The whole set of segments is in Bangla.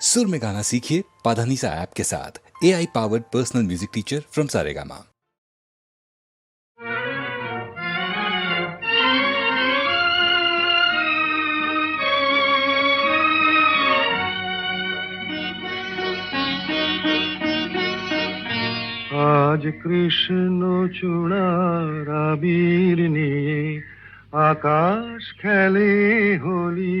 सुर में गाना सीखिए पाधानीसा ऐप के साथ A I powered personal music teacher from Saregama আজ কৃষ্ণ চূড়ার আবির নিয়ে আকাশ খেলে হোলি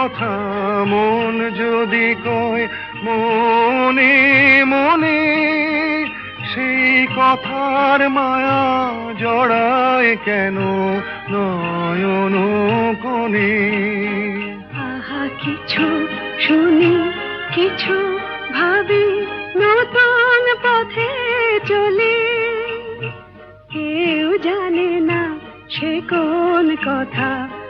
কথা মন যদি কয়, মনে মনে সেই কথার মায়া জড়ায় কেন নয়ন কোণে? আহা, কিছু শুনি, কিছু ভাবি, নতুন পথে চলি। কেউ জানে না সে কোন কথা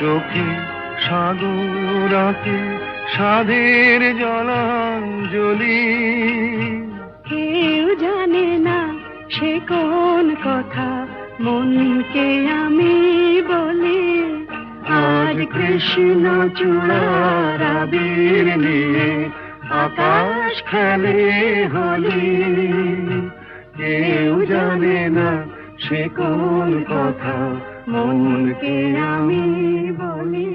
চোখে সাগর আঁকে সাধের জলাঞ্জলি। কেউ জানে না সে কোন কথা মনকে আমি বলি আজ কৃষ্ণ চূড়ার আবির নিয়ে আকাশ খেলে হলি কেউ জানে না সে কোন কথা মনকে আমি বলি।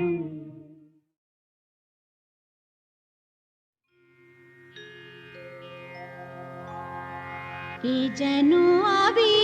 কে যেন আবির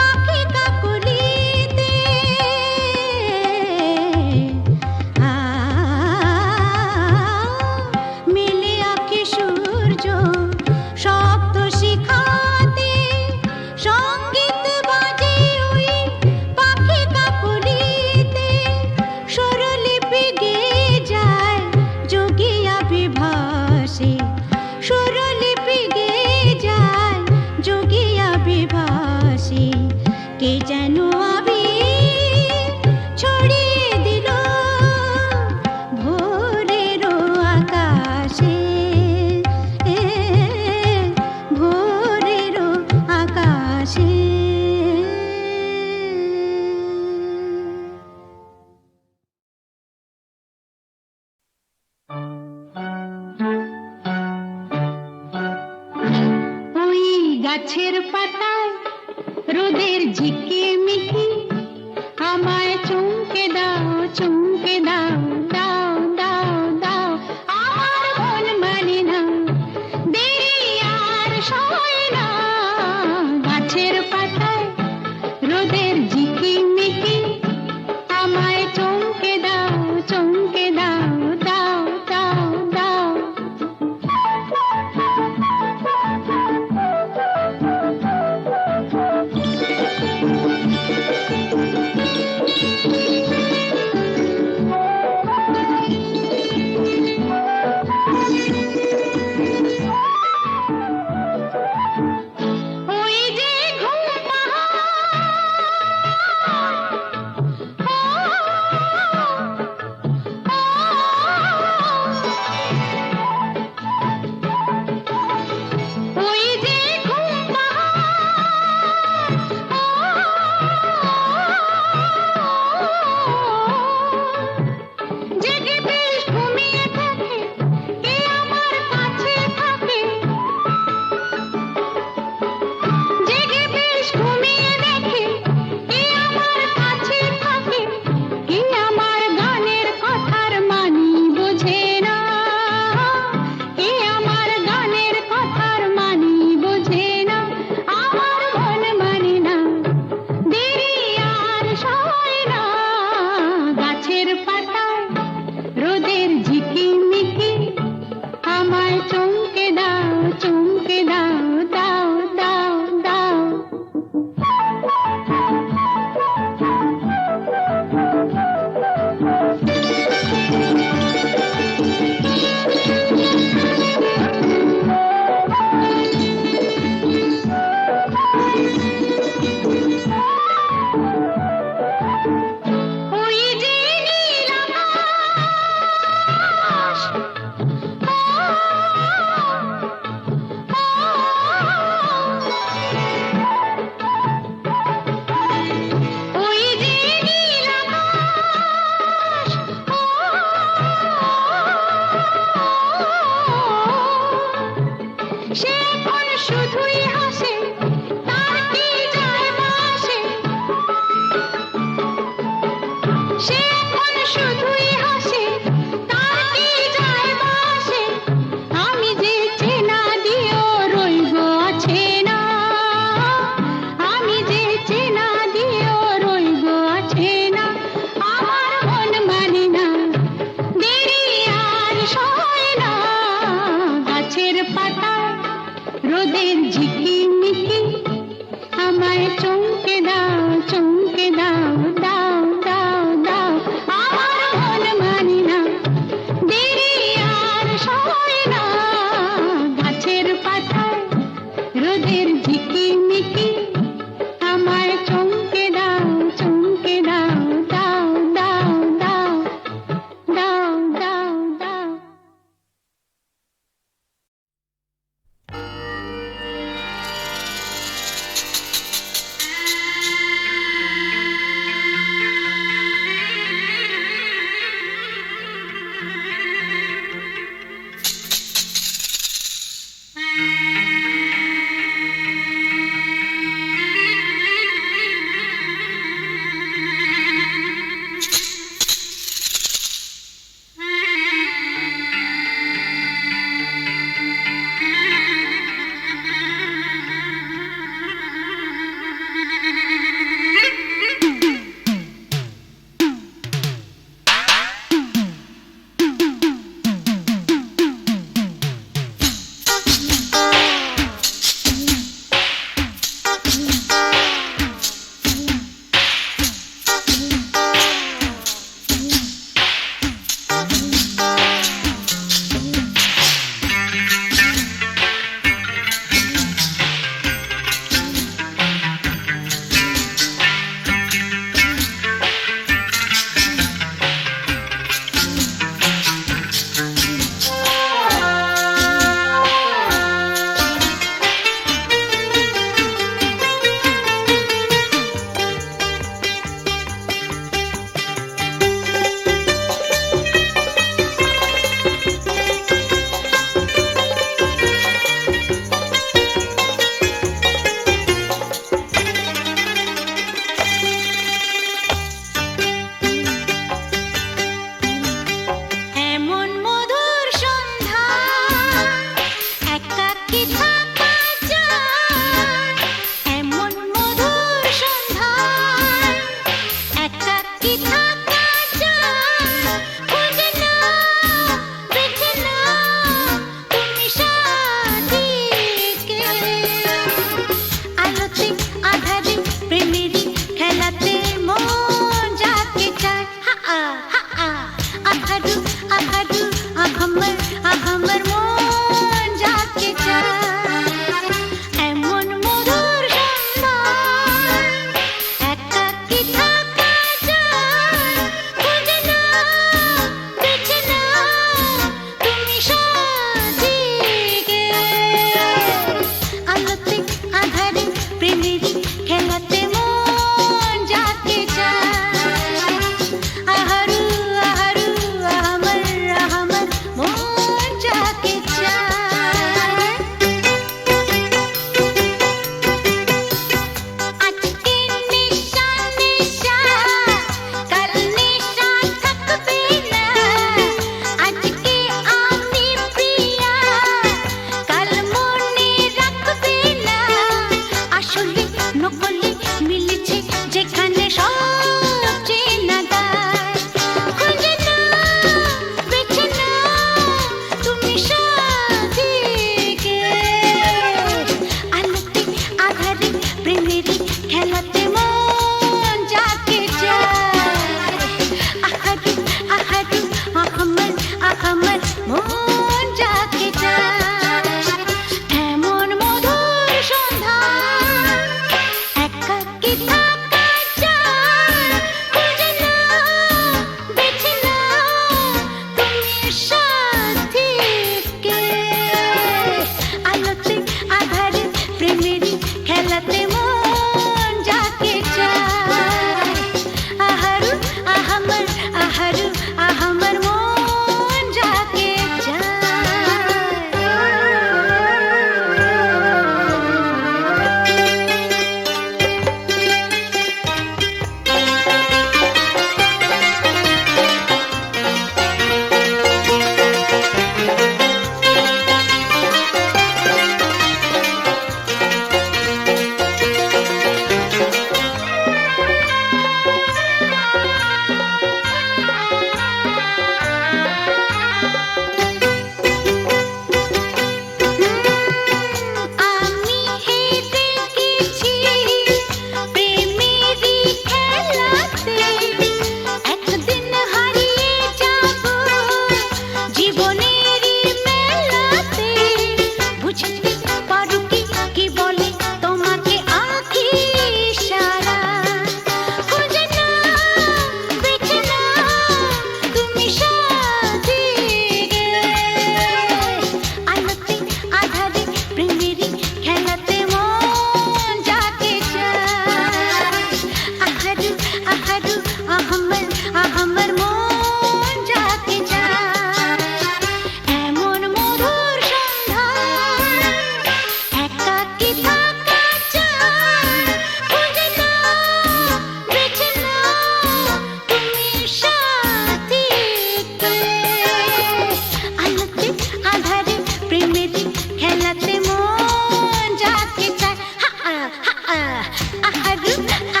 I, I, I,